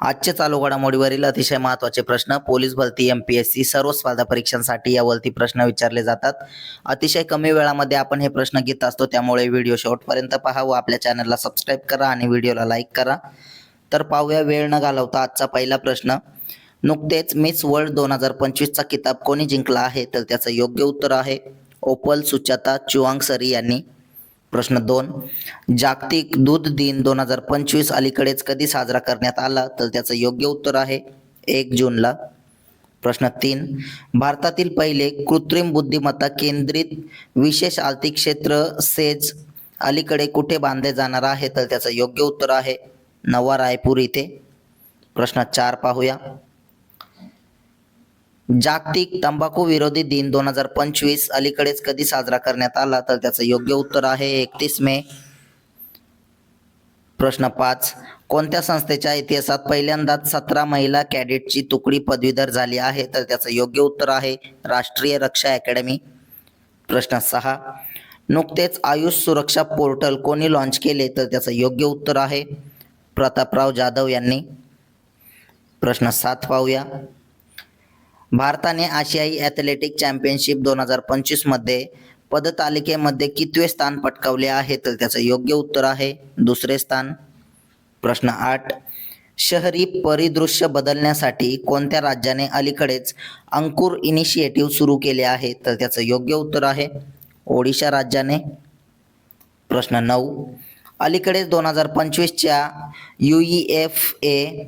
आजचे चालू घडामोडीवरील अतिशय महत्त्वाचे प्रश्न पोलीस भरती एम पी एस सी सर्व स्पर्धा परीक्षांसाठी यावरती प्रश्न विचारले जातात. अतिशय कमी वेळामध्ये आपण हे प्रश्न घेत असतो त्यामुळे व्हिडिओ शेवटपर्यंत पहा व आपल्या चॅनलला सबस्क्राईब करा आणि व्हिडिओला लाईक करा. तर पाहूया वेळ न घालवता आजचा पहिला प्रश्न. नुकतेच मिस वर्ल्ड दोन हजार पंचवीसचा किताब कोणी जिंकला आहे? तर त्याचं योग्य उत्तर आहे ओपल सुचाता चुआंगसरी यांनी. प्रश्न दोन. जागतिक दूध दिन दोन हजार पंचवीस अलीकडेच कधी साजरा करण्यात आला? तर त्याचं योग्य उत्तर आहे एक जूनला. प्रश्न तीन. भारतातील पहिले कृत्रिम बुद्धिमत्ता केंद्रित विशेष आर्थिक क्षेत्र सेज अलीकडे कुठे बांधले जाणार आहे? तर त्याचं योग्य उत्तर आहे नवा रायपूर इथे. प्रश्न चार पाहूया. जागतिक तंबाखू विरोधी दिन दोन हजार पंचवीस अलीकडेच कधी साजरा करण्यात आला तर त्याचं योग्य उत्तर आहे एकतीस मे. प्रश्न पाच. कोणत्या संस्थेच्या इतिहासात पहिल्यांदाच सतरा महिला कॅडेटची तुकडी पदवीधर झाली आहे तर त्याचं योग्य उत्तर आहे राष्ट्रीय रक्षा अकॅडमी. प्रश्न सहा. नुकतेच आयुष सुरक्षा पोर्टल कोणी लॉन्च केले तर त्याचं योग्य उत्तर आहे प्रतापराव जाधव यांनी. प्रश्न सात पाहूया. भारताने आशियाई ॲथलेटिक चॅम्पियनशिप दोन हजार पंचवीसमध्ये पदतालिकेमध्ये कितवे स्थान पटकावले आहे तर त्याचं योग्य उत्तर आहे दुसरे स्थान. प्रश्न आठ. शहरी परिदृश्य बदलण्यासाठी कोणत्या राज्याने अलीकडेच अंकुर इनिशिएटिव्ह सुरू केले आहे तर त्याचं योग्य उत्तर आहे ओडिशा राज्याने. प्रश्न नऊ. अलीकडेच दोन हजार पंचवीसच्या यू ई एफ ए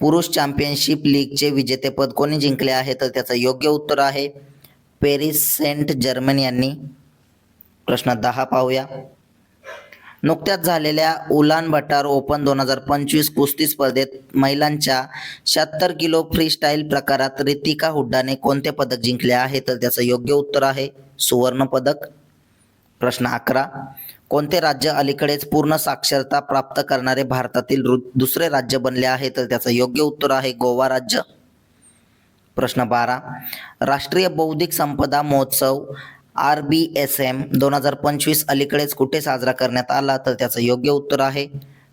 पुरुष चॅम्पियनशिप लीगचे विजेतेपद कोणी जिंकले आहे तर त्याचं योग्य उत्तर आहे. पेरिस सेंट जर्मन यांनी. प्रश्न दहा पाहूया. नुकत्याच झालेल्या उलान बटार ओपन दोन हजार पंचवीस कुस्ती स्पर्धेत महिलांच्या शहात्तर किलो फ्रीस्टाईल प्रकारात रितिका हुड्डाने कोणते पदक जिंकले आहे तर त्याचं योग्य उत्तर आहे सुवर्ण पदक. प्रश्न अकरा. कोणते राज्य अलीकडेच पूर्ण साक्षरता प्राप्त करणारे भारतातील रु- दुसरे राज्य बनले आहे? तर त्याचं योग्य उत्तर आहे गोवा राज्य. प्रश्न बारा. राष्ट्रीय बौद्धिक संपदा महोत्सव आर बी एस एम दोन हजार पंचवीस अलीकडेच कुठे साजरा करण्यात आला? तर त्याचं योग्य उत्तर आहे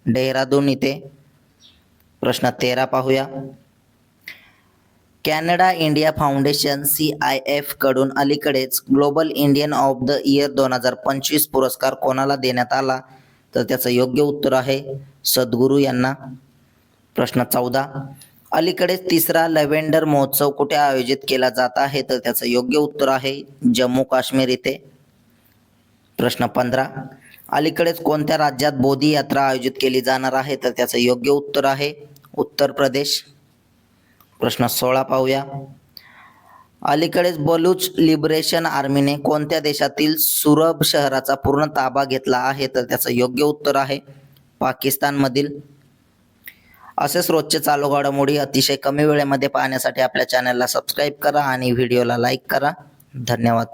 डेहराडून इथे. प्रश्न तेरा पाहूया. Canada India foundation C I एफकडून अलीकडेच global Indian of the year दोन हजार पंचवीस पुरस्कार कोणाला देण्यात आला? तर त्याचं योग्य उत्तर आहे सद्गुरू यांना. प्रश्न चौदा. अलीकडेच तिसरा लव्हेंडर महोत्सव कुठे आयोजित केला जात आहे? तर त्याचं योग्य उत्तर आहे जम्मू काश्मीर इथे. प्रश्न पंधरा. अलीकडेच कोणत्या राज्यात बोधी यात्रा आयोजित केली जाणार आहे? तर त्याचं योग्य उत्तर आहे उत्तर प्रदेश. प्रश्न सोळा पाहूया. अलीकडेच बलूच लिबरेशन आर्मीने कोणत्या देशातील सुरब शहराचा पूर्ण ताबा घेतला आहे? तर त्याचं योग्य उत्तर आहे पाकिस्तानमधील. असेच रोजचे चालू घडामोडी अतिशय कमी वेळेमध्ये पाहण्यासाठी आपल्या चॅनलला सबस्क्राईब करा आणि व्हिडिओला लाईक करा. धन्यवाद.